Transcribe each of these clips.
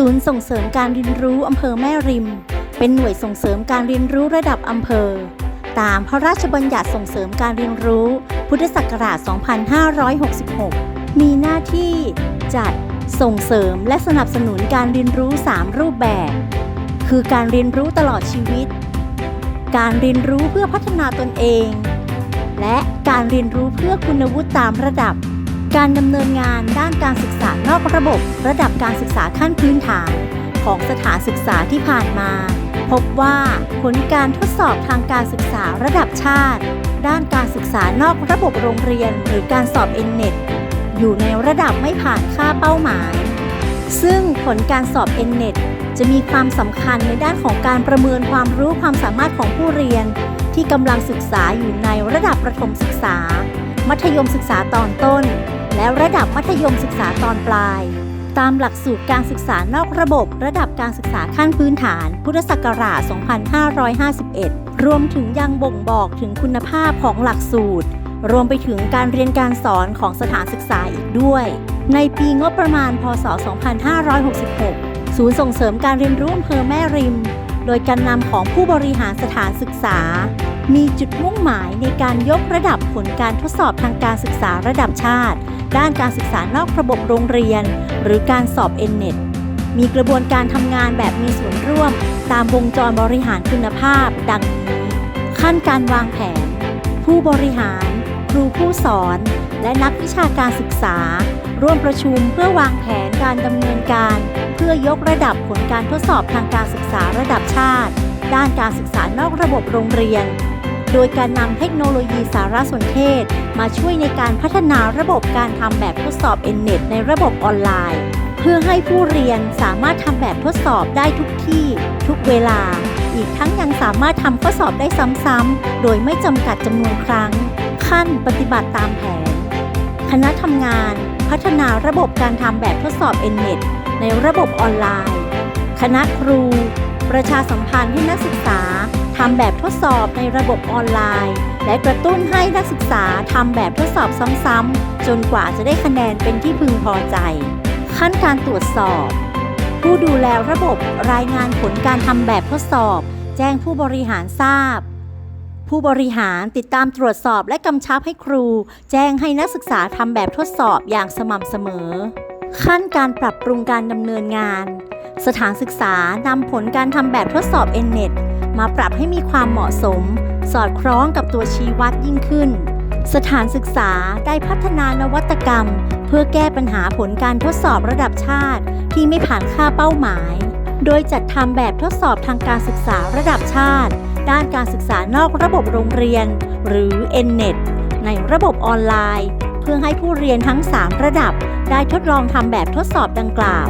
ศูนย์ส่งเสริมการเรียนรู้อำเภอแม่ริม เป็นหน่วยส่งเสริมการเรียนรู้ระดับอำเภอ ตามพระราชบัญญัติส่งเสริมการเรียนรู้ พุทธศักราช 2566 มีหน้าที่จัดส่งเสริมและสนับสนุนการเรียนรู้ 3 รูปแบบ คือการเรียนรู้ตลอดชีวิต การเรียนรู้เพื่อพัฒนาตนเอง และการเรียนรู้เพื่อคุณวุฒิตามระดับ การดำเนินงานด้านการศึกษานอกระบบ ระดับการศึกษาขั้นพื้นฐาน ของสถานศึกษาที่ผ่านมา พบว่าผลการทดสอบทางการศึกษาระดับชาติ ด้านการศึกษานอกระบบโรงเรียน หรือการสอบ N-NET อยู่ในระดับไม่ผ่านค่าเป้าหมาย ซึ่งผลการสอบ N-NET จะมีความสำคัญในด้านของการประเมินความรู้ความสามารถของผู้เรียน ที่กำลังศึกษาอยู่ในระดับประถมศึกษา มัธยมศึกษาตอนต้น และระดับมัธยมศึกษาตอนปลาย ตามหลักสูตรการศึกษานอกระบบ ระดับการศึกษาขั้นพื้นฐาน พุทธศักราช 2551 รวมถึงยังบ่งบอกถึงคุณภาพของหลักสูตร รวมไปถึงการเรียนการสอนของสถานศึกษาอีกด้วย ในปีงบประมาณ พศ 2566 ศูนย์ส่งเสริมการเรียนรู้อำเภอแม่ริม โดยการนำของผู้บริหารสถานศึกษามีจุดมุ่งหมายในการยกระดับผลการทดสอบทางการศึกษาระดับชาติ ด้านการศึกษานอกระบบโรงเรียน หรือการสอบ N-NET มีกระบวนการทำงานแบบมีส่วนร่วม ตามวงจรบริหารคุณภาพ ดังนี้ ขั้นการวางแผน ผู้บริหาร ครูผู้สอน และนักวิชาการศึกษา ร่วมประชุมเพื่อวางแผนการดำเนินการ เพื่อยกระดับผลการทดสอบทางการศึกษาระดับชาติ ด้านการศึกษานอกระบบโรงเรียน โดยการนำเทคโนโลยีสารสนเทศ มาช่วยในการพัฒนาระบบการทำแบบทดสอบ N-NET ในระบบออนไลน์ เพื่อให้ผู้เรียนสามารถทำแบบทดสอบได้ทุกที่ ทุกเวลา อีกทั้งยังสามารถทำข้อสอบได้ซ้ำๆ โดยไม่จำกัดจำนวนครั้ง ขั้นปฏิบัติตามแผน คณะทำงาน พัฒนาระบบการทำแบบทดสอบ N-NET ในระบบออนไลน์ คณะครู ประชาสัมพันธ์ให้นักศึกษา ทำแบบทดสอบในระบบออนไลน์ และกระตุ้นให้นักศึกษาทำแบบทดสอบซ้ำๆจนกว่าจะได้คะแนนเป็นที่พึงพอใจ ขั้นการตรวจสอบ ผู้ดูแลระบบรายงานผลการทำแบบทดสอบ แจ้งผู้บริหารทราบ ผู้บริหารติดตามตรวจสอบและกำชับให้ครู แจ้งให้นักศึกษาทำแบบทดสอบอย่างสม่ำเสมอ ขั้นการปรับปรุงการดำเนินงาน สถานศึกษานำผลการทำแบบทดสอบ N-NET มาปรับให้มีความเหมาะสม สอดคล้องกับตัวชี้วัดยิ่งขึ้น สถานศึกษาได้พัฒนานวัตกรรม เพื่อแก้ปัญหาผลการทดสอบระดับชาติ ที่ไม่ผ่านค่าเป้าหมาย โดยจัดทำแบบทดสอบทางการศึกษาระดับชาติ ด้านการศึกษานอกระบบโรงเรียน หรือ N-NET ในระบบออนไลน์ เพื่อให้ผู้เรียนทั้ง 3 ระดับ ได้ทดลองทำแบบทดสอบดังกล่าว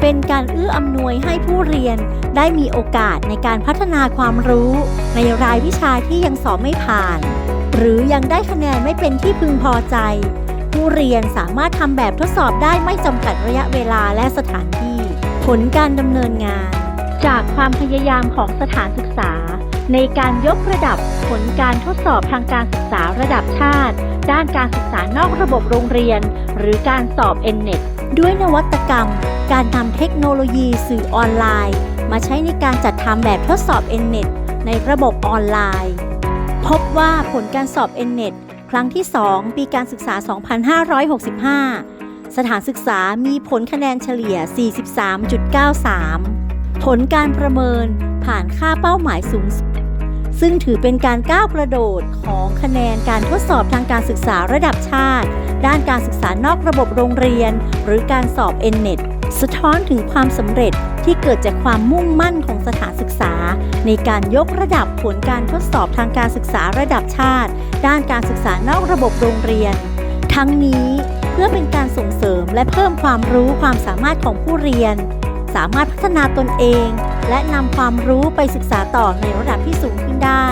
เป็นการเอื้ออำนวยให้ผู้เรียนได้มีโอกาสในการพัฒนาความรู้ ในรายวิชาที่ยังสอบไม่ผ่าน หรือยังได้คะแนนไม่เป็นที่พึงพอใจ ผู้เรียนสามารถทำแบบทดสอบได้ไม่จำกัดระยะเวลาและสถานที่ ผลการดำเนินงาน จากความพยายามของสถานศึกษา ในการยกระดับผลการทดสอบทางการศึกษาระดับชาติ ด้านการศึกษานอกระบบโรงเรียน หรือการสอบ N-NET ด้วยนวัตกรรม การนำเทคโนโลยีสื่อออนไลน์ มาใช้ในการจัดทำแบบทดสอบ N-NET ในระบบออนไลน์ พบว่าผลการสอบ N-NET ครั้งที่ 2 ปีการศึกษา 2565 สถานศึกษามีผลคะแนนเฉลี่ย 43.93 ผลการประเมินผ่านค่าเป้าหมายสูงสุดซึ่งถือเป็นการก้าวกระโดดของคะแนนการทดสอบทางการศึกษาระดับชาติ ด้านการศึกษานอกระบบโรงเรียน หรือการสอบ N-NET สะท้อนถึงความสำเร็จที่เกิดจากความมุ่งมั่นของสถานศึกษา ในการยกระดับผลการทดสอบทางการศึกษาระดับชาติ ด้านการศึกษานอกระบบโรงเรียน ทั้งนี้เพื่อเป็นการส่งเสริมและเพิ่มความรู้ความสามารถของผู้เรียน สามารถพัฒนาตนเอง และนำความรู้ไปศึกษาต่อในระดับที่สูงขึ้นได้